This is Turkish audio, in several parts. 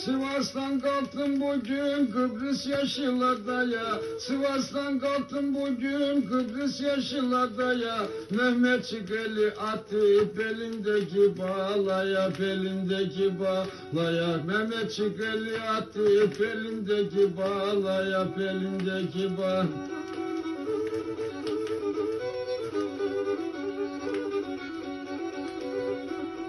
Sivas'tan kalktım bugün Kıbrıs yaşlılarda ya Sivas'tan kalktım bugün Kıbrıs yaşlılarda ya Mehmetçik eli attı belindeki bağlaya belindeki bağlaya. Mehmetçik eli attı belindeki bağlaya belindeki bağ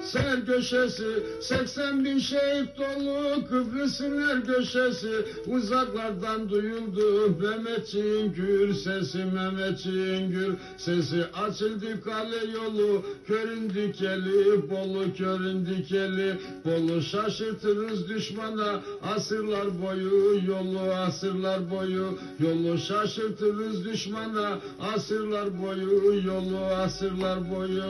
Ser köşesi 80 bin şehit dolu Kıbrıs'ın her köşesi. Uzaklardan duyuldu Mehmetçiğin gür sesi Mehmetçiğin gür sesi. Açıldı kale yolu Köründü keli Bolu köründü keli Bolu şaşırtırız düşmana Asırlar boyu yolu Asırlar boyu. Yolu Şaşırtırız düşmana Asırlar boyu yolu Asırlar boyu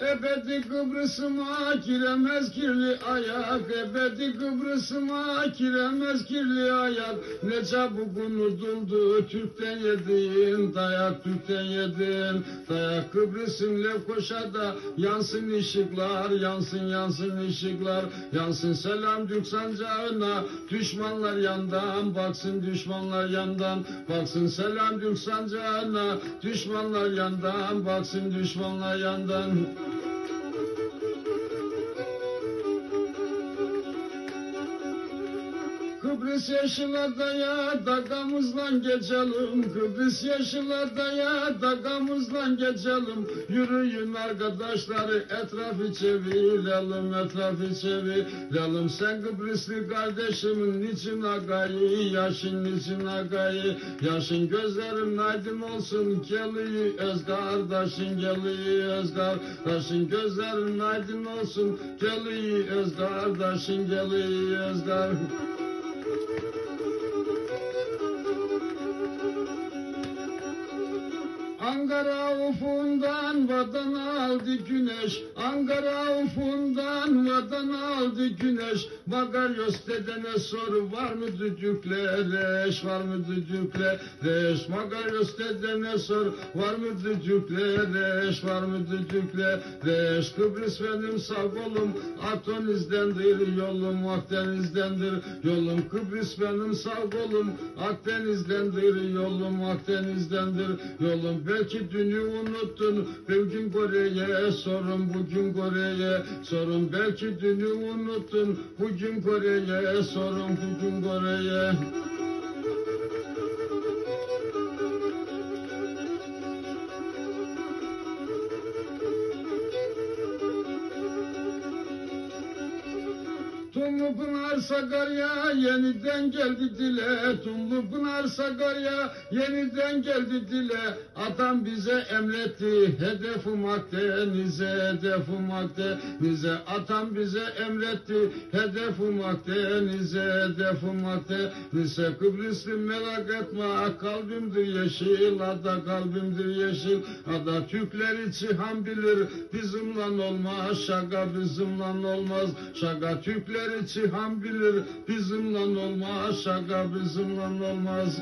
Ebedi Kıbrıs'ıma giremez kirli ayak. Ebedi Kıbrıs'ıma giremez kirli ayak. Ne çabuk unutuldu Türk'ten yediğin dayak Türk'ten yediğin dayak Kıbrıs'ın Lefkoşa'da yansın ışıklar Yansın yansın ışıklar. Yansın selam Türk sancağına Düşmanlar yandan baksın düşmanlar yandan. Baksın selam Türk sancağına Düşmanlar yandan baksın düşmanlar yandan Kıbrıs yaşlılarda ya dagamızla geçelim. Kıbrıs yaşlılarda ya dagamızla geçelim. Yürüyün arkadaşları etrafı çevirelim etrafı çevirelim. Sen Kıbrıslı kardeşimin niçin agayı yaşın niçin agayı? Yaşın gözlerin aydın olsun geliyi öz kardeşin geliyi öz kardeşin Gözlerin aydın olsun geliyi öz kardeşin geliyi öz kardeşin Ankara ufundan vatan aldı güneş Ankara ufundan vatan aldı güneş. Magaryos dedene sor var mı düdükler eş var mı düdükler eş Magaryos dedene sor var mı düdükler eş var mı düdükler eş Kıbrıs benim sağ kolum. Akdeniz'dendir yolum Akdeniz'dendir. Yolum Kıbrıs benim sağ kolum. Akdeniz'dendir yolum Akdeniz'dendir. Yolum Belki dünü unuttun. Bugün Kore'ye sorun bugün Kore'ye sorun Belki dünü unuttun. Bugün Kore'ye sorun bugün Kore'ye Tumlu Pınar Sakarya yeniden geldi dile. Tumlu Pınar Sakarya yeniden geldi dile. Adam bize emretti hedefim Akdeniz'e hedefim Akdeniz'e Atam bize emretti hedefim Akdeniz'e hedefim Akdeniz'e Kıbrıslı merak etme kalbimdir yeşil ada kalbimdir yeşil. Ada Türkler içi ham bilir bizimle olmaz şaka bizimle olmaz. Şaka Türkler içi ham bilir bizimle olmaz şaka bizimle olmaz